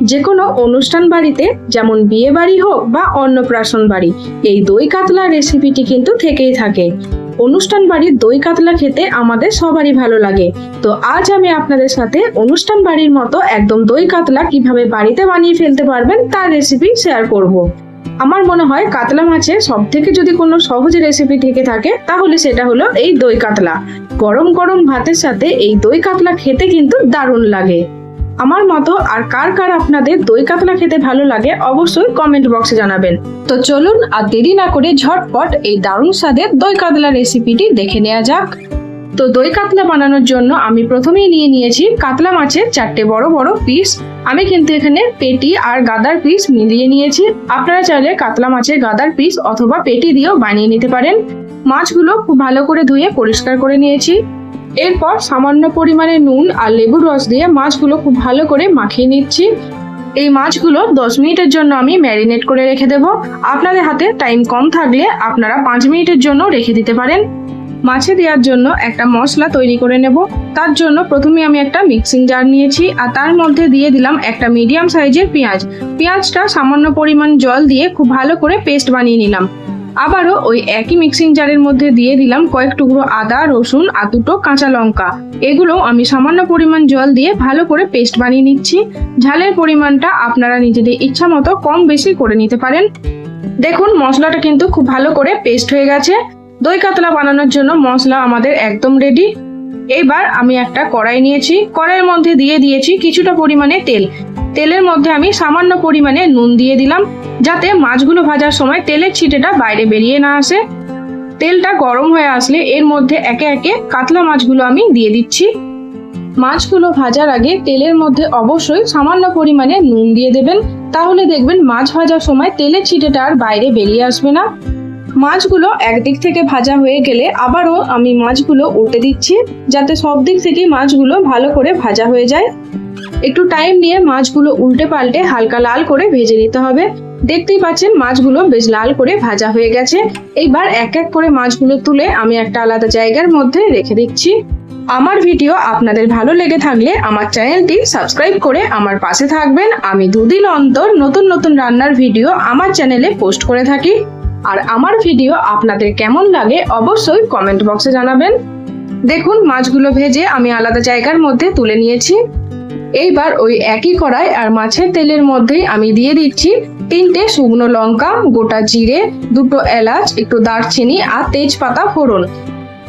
যে কোনো অনুষ্ঠান বাড়িতে, যেমন বিয়ে বাড়ি হোক বা অন্নপ্রাশন বাড়ি, এই দই কাতলা রেসিপিটি কিন্তু থেকেই থাকে। অনুষ্ঠান বাড়ির দই কাতলা খেতে আমাদের সবারই ভালো লাগে। তো আজ আমি আপনাদের সাথে অনুষ্ঠান বাড়ির মতো একদম দই কাতলা কীভাবে বাড়িতে বানিয়ে ফেলতে পারবেন তার রেসিপি শেয়ার করব। আমার মনে হয় কাতলা মাছে সব থেকে যদি কোনো সহজ রেসিপি থেকে থাকে, তাহলে সেটা হলো এই দই কাতলা। গরম গরম ভাতের সাথে এই দই কাতলা খেতে কিন্তু দারুণ লাগে। আমার মতো আর কার কার আপনাদের দই কাতলা খেতে ভালো লাগে অবশ্যই কমেন্ট বক্সে জানাবেন। তো চলুন আর দেরি না করে ঝটপট এই দারুণ স্বাদের দই কাতলা রেসিপিটি দেখে নেওয়া যাক। তো দই কাতলা বানানোর জন্য আমি প্রথমেই নিয়ে নিয়েছি কাতলা মাছের চারটে বড় বড় পিস আমি কিন্তু এখানে পেটি আর গাদার পিস মিলিয়ে নিয়েছি। আপনারা চাইলে কাতলা মাছের গাদার পিস অথবা পেটি দিয়েও বানিয়ে নিতে পারেন। মাছগুলো খুব ভালো করে ধুয়ে পরিষ্কার করে নিয়েছি। এরপর সামান্য পরিমাণে নুন আর লেবুর রস দিয়ে মাছগুলো খুব ভালো করে মাখিয়ে নিচ্ছি। এই মাছগুলো দশ মিনিটের জন্য আমি ম্যারিনেট করে রেখে দেব। আপনাদের হাতে টাইম কম থাকলে আপনারা পাঁচ মিনিটের জন্য রেখে দিতে পারেন। মাছে দেওয়ার জন্য একটা মশলা তৈরি করে নেব। তার জন্য প্রথমে আমি একটা মিক্সিং জার নিয়েছি আর তার মধ্যে দিয়ে দিলাম একটা মিডিয়াম সাইজের পেঁয়াজ। পেঁয়াজটা সামান্য পরিমাণ জল দিয়ে খুব ভালো করে পেস্ট বানিয়ে নিলাম। আবারও ওই একই মিক্সিং জারের মধ্যে দিয়ে দিলাম কয়েক টুকরো আদা, রসুন আর দুটো কাঁচা লঙ্কা। এগুলো আমি সামান্য পরিমাণ জল দিয়ে ভালো করে পেস্ট বানিয়ে নিচ্ছি। ঝালের পরিমাণটা আপনারা নিজেদের ইচ্ছা মতো কম বেশি করে নিতে পারেন। দেখুন, মশলাটা কিন্তু খুব ভালো করে পেস্ট হয়ে গেছে। দই কাতলা বানানোর জন্য মশলা আমাদের একদম রেডি এবার আমি একটা কড়াই নিয়েছি। কড়াইয়ের মধ্যে দিয়ে দিয়েছি কিছুটা পরিমাণে তেল। তেলের মধ্যে আমি সামান্য পরিমাণে নুন দিয়ে দিলাম, যাতে মাছগুলো ভাজার সময় তেলের ছিটেটা বাইরে বেরিয়ে না আসে। তেলটা গরম হয়ে আসলে এর মধ্যে একে একে কাতলা মাছগুলো আমি দিয়ে দিচ্ছি। মাছগুলো ভাজার আগে তেলের মধ্যে অবশ্যই সামান্য পরিমাণে নুন দিয়ে দেবেন, তাহলে দেখবেন মাছ ভাজার সময় তেলের ছিটেটা আর বাইরে বেরিয়ে আসবে না। মাছগুলো একদিক থেকে ভাজা হয়ে গেলে আবারও আমি মাছগুলো উল্টে দিচ্ছি, যাতে সব দিক থেকে মাছগুলো ভালো করে ভাজা হয়ে যায়। একটু টাইম নিয়ে মাছগুলো উল্টে পাল্টে হালকা লাল করে ভেজে নিতে হবে। দেখতেই পাচ্ছেন মাছগুলো বেশ লাল করে ভাজা হয়ে গেছে। এইবার এক এক করে মাছগুলো তুলে আমি একটা আলাদা জায়গার মধ্যে রেখে দিচ্ছি। আমার ভিডিও আপনাদের ভালো লেগে থাকলে আমার চ্যানেলটি সাবস্ক্রাইব করে আমার পাশে থাকবেন। আমি দুদিন অন্তর নতুন নতুন রান্নার ভিডিও আমার চ্যানেলে পোস্ট করে থাকি। আর আমার ভিডিও আপনাদের কেমন লাগে অবশ্যই কমেন্ট বক্সে জানাবেন। দেখুন, মাছগুলো ভেজে আমি আলাদা জায়গার মধ্যে তুলে নিয়েছি। এইবার ওই একই কড়াই আর মাছের তেলের মধ্যেই আমি দিয়ে দিচ্ছি তিনটে শুকনো লঙ্কা, গোটা জিরে, দুটো এলাচ, একটু দারচিনি আর তেজপাতা ফোড়ন।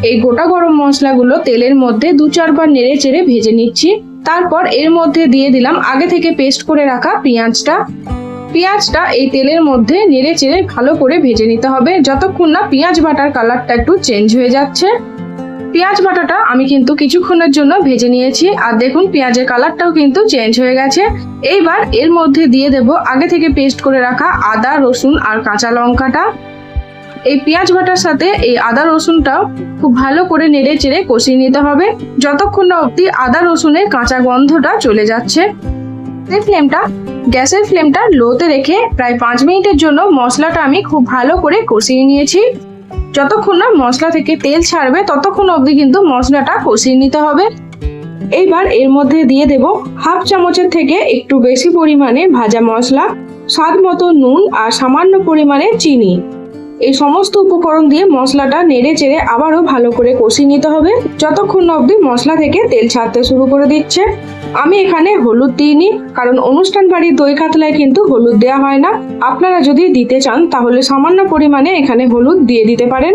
এই গোটা গরম মশলাগুলো তেলের মধ্যে দু চারবার নেড়ে চেড়ে ভেজে নিচ্ছি। তারপর এর মধ্যে দিয়ে দিলাম আগে থেকে পেস্ট করে রাখা পেঁয়াজটা। পেঁয়াজটা এই তেলের মধ্যে নেড়ে চেড়ে ভালো করে ভেজে নিতে হবে। যতক্ষণ না পেঁয়াজ বাটার কালারটা একটু চেঞ্জ হয়ে যাচ্ছে। পেঁয়াজ বাটাটা আমি কিন্তু কিছুক্ষণের জন্য ভেজে নিয়েছি। আর দেখুন, পেঁয়াজের কালারটাও কিন্তু চেঞ্জ হয়ে গেছে। এইবার এর মধ্যে দিয়ে দেব আগে থেকে পেস্ট করে রাখা আদা, রসুন আর কাঁচা লঙ্কাটা। এই পেঁয়াজ বাটার সাথে এই আদা, রসুনটাও খুব ভালো করে নেড়ে চেড়ে কষিয়ে নিতে হবে। যতক্ষণ না অবধি আদা, রসুনের কাঁচা গন্ধটা চলে যাচ্ছে। ফ্লেমটা গ্যাসের ফ্লেমটা লোতে রেখে প্রায় পাঁচ মিনিটের জন্য মশলাটা আমি খুব ভালো করে কষিয়ে নিয়েছি। যতক্ষণ না মশলা থেকে তেল ছাড়বে, ততক্ষণ অবধি কিন্তু মশলাটা কষিয়ে নিতে হবে। এইবার এর মধ্যে দিয়ে দেব হাফ চামচের থেকে একটু বেশি পরিমাণে ভাজা মশলা, স্বাদ মতো নুন আর সামান্য পরিমাণে চিনি। এই সমস্ত উপকরণ দিয়ে মশলাটা নেড়ে চেড়ে আবারও ভালো করে কষিয়ে নিতে হবে। যতক্ষণ অবধি মশলা থেকে তেল ছাড়তে শুরু করে দিচ্ছে। আমি এখানে হলুদ দিইনি, কারণ অনুষ্ঠান বাড়ির দই কাতলায় কিন্তু হলুদ দেওয়া হয় না। আপনারা যদি দিতে চান, তাহলে সামান্য পরিমাণে এখানে হলুদ দিয়ে দিতে পারেন।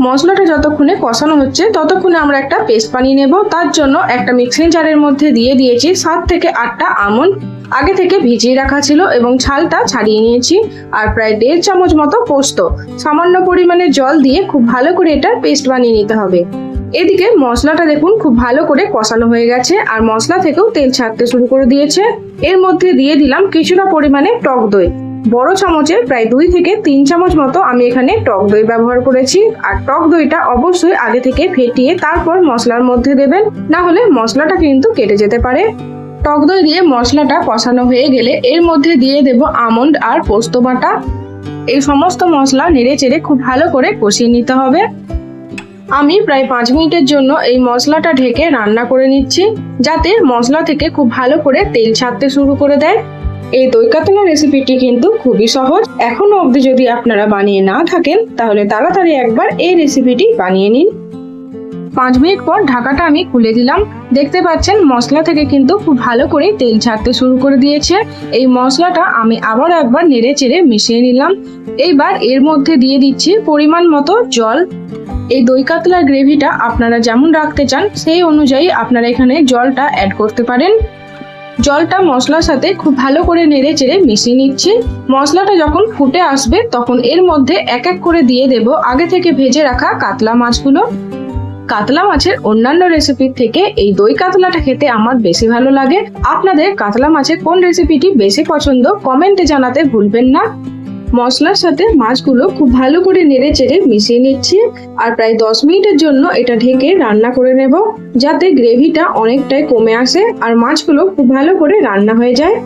মশলাটা যতক্ষণে কষানো হচ্ছে, ততক্ষণে আমরা একটা পেস্ট বানিয়ে নেব। তার জন্য একটা মিক্সিং জারের মধ্যে দিয়ে দিয়েছি সাত থেকে আটটা আমন্ড। আগে থেকে ভিজিয়ে রাখা ছিল এবং ছালটা ছাড়িয়ে নিয়েছি আর প্রায় দেড় চামচ মতো পোস্ত। সামান্য পরিমাণে জল দিয়ে খুব ভালো করে এটার পেস্ট বানিয়ে নিতে হবে। এদিকে মশলাটা দেখুন খুব ভালো করে কষানো হয়ে গেছে আর মশলা থেকেও তেল ছাড়তে শুরু করে দিয়েছে। এর মধ্যে দিয়ে দিলাম কিছুটা পরিমাণে টক দই। বড় চামচের প্রায় দুই থেকে তিন চামচ মতো আমি এখানে টক দই ব্যবহার করেছি। আর টক দইটা অবশ্যই আগে থেকে ফেটিয়ে তারপর মশলার মধ্যে দেবেন। না হলে মশলাটা কিন্তু কেটে যেতে পারে। টক দই দিয়ে মশলাটা কষানো হয়ে গেলে এর মধ্যে দিয়ে দেব আমন্ড আর পোস্ত বাটা। এই সমস্ত মশলা নেড়ে চেড়ে খুব ভালো করে কষিয়ে নিতে হবে। আমি প্রায় পাঁচ মিনিটের জন্য এই মশলাটা ঢেকে রান্না করে নিচ্ছি, যাতে মশলা থেকে খুব ভালো করে তেল ছাড়তে শুরু করে দেয়। এই দই রেসিপিটি কিন্তু খুবই সহজ। এখনও অবধি যদি আপনারা বানিয়ে না থাকেন, তাহলে তাড়াতাড়ি একবার এই রেসিপিটি বানিয়ে নিন। পাঁচ মিনিট পর ঢাকাটা আমি খুলে দিলাম। দেখতে পাচ্ছেন, মশলা থেকে কিন্তু খুব ভালো করে তেল ছাড়তে শুরু করে দিয়েছে। এই মশলাটা আমি আবার একবার নেড়ে চেড়ে মিশিয়ে নিলাম। এইবার এর মধ্যে দিয়ে দিচ্ছি পরিমাণ মতো জল। এই দই কাতলার গ্রেভিটা আপনারা যেমন রাখতে চান, সেই অনুযায়ী আপনারা এখানে জলটা অ্যাড করতে পারেন। জলটা মশলার সাথে খুব ভালো করে নেড়ে চেড়ে মিশিয়ে নিচ্ছি। মশলাটা যখন ফুটে আসবে, তখন এর মধ্যে এক এক করে দিয়ে দেব আগে থেকে ভেজে রাখা কাতলা মাছগুলো। কাতলা মাছের অন্যান্য রেসিপির থেকে এই দই কাতলাটা খেতে আমার বেশি ভালো লাগে। আপনাদের কাতলা মাছের কোন রেসিপিটি বেশি পছন্দ কমেন্টে জানাতে ভুলবেন না। মশলার সাথে মাছগুলো খুব ভালো করে নেড়ে চেড়ে মিশিয়ে নিচ্ছি আর প্রায় দশ মিনিটের জন্য এটা ঢেকে রান্না করে নেব, যাতে গ্রেভিটা অনেকটাই কমে আসে আর মাছগুলো খুব ভালো করে রান্না হয়ে যায়।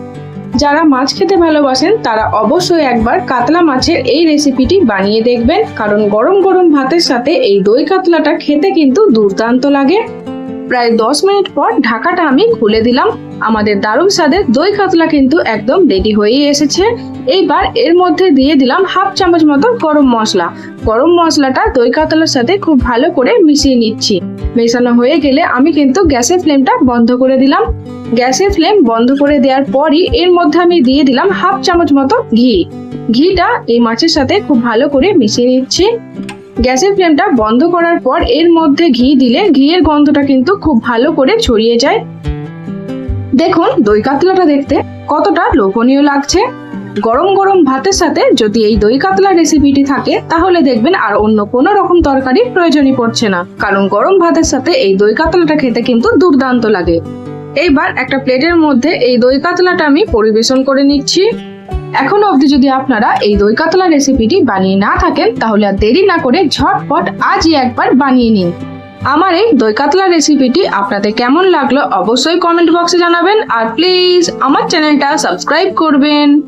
যারা মাছ খেতে ভালোবাসেন, তারা অবশ্যই একবার কাতলা মাছের এই রেসিপিটি বানিয়ে দেখবেন। কারণ গরম গরম ভাতের সাথে এই দই কাতলাটা খেতে কিন্তু দুর্দান্ত লাগে। প্রায় দশ মিনিট পর ঢাকাটা আমি খুলে দিলাম। আমাদের দারুণ স্বাদের দই কাতলা কিন্তু একদম রেডি হয়েই এসেছে। এইবার এর মধ্যে দিয়ে দিলাম হাফ চামচ মতো গরম মশলা। গরম মশলাটা দই কাতলার সাথে খুব ভালো করে মিশিয়ে নিচ্ছি। মেশানো হয়ে গেলে আমি কিন্তু গ্যাসের ফ্লেমটা বন্ধ করে দিলাম। গ্যাসের ফ্লেম বন্ধ করে দেওয়ার পরই এর মধ্যে আমি দিয়ে দিলাম হাফ চামচ মতো ঘি। ঘিটা এই মাছের সাথে খুব ভালো করে মিশিয়ে নিচ্ছি। গ্যাসের ফ্লেমটা বন্ধ করার পর এর মধ্যে ঘি দিলে ঘিয়ের গন্ধটা কিন্তু খুব ভালো করে ছড়িয়ে যায়। দেখুন দই কাতলাটা দেখতে কতটা লোভনীয় লাগছে। গরম গরম ভাতের সাথে যদি এই দই কাতলা রেসিপিটি থাকে, তাহলে দেখবেন আর অন্য কোনো রকম তরকারির প্রয়োজনই পড়ছে না। কারণ গরম ভাতের সাথে এই দই কাতলাটা খেতে কিন্তু দুর্দান্ত লাগে। এইবার একটা প্লেটের মধ্যে এই দই কাতলাটা আমি পরিবেশন করে নিচ্ছি। এখনও অবধি যদি আপনারা এই দই কাতলা রেসিপিটি বানিয়ে না থাকেন, তাহলে আর দেরি না করে ঝটপট আজই একবার বানিয়ে নিন। আমার এই দই কাতলা রেসিপিটি আপনাদের কেমন লাগল অবশ্যই কমেন্ট বক্সে জানাবেন। আর প্লিজ আমার চ্যানেলটা সাবস্ক্রাইব করবেন।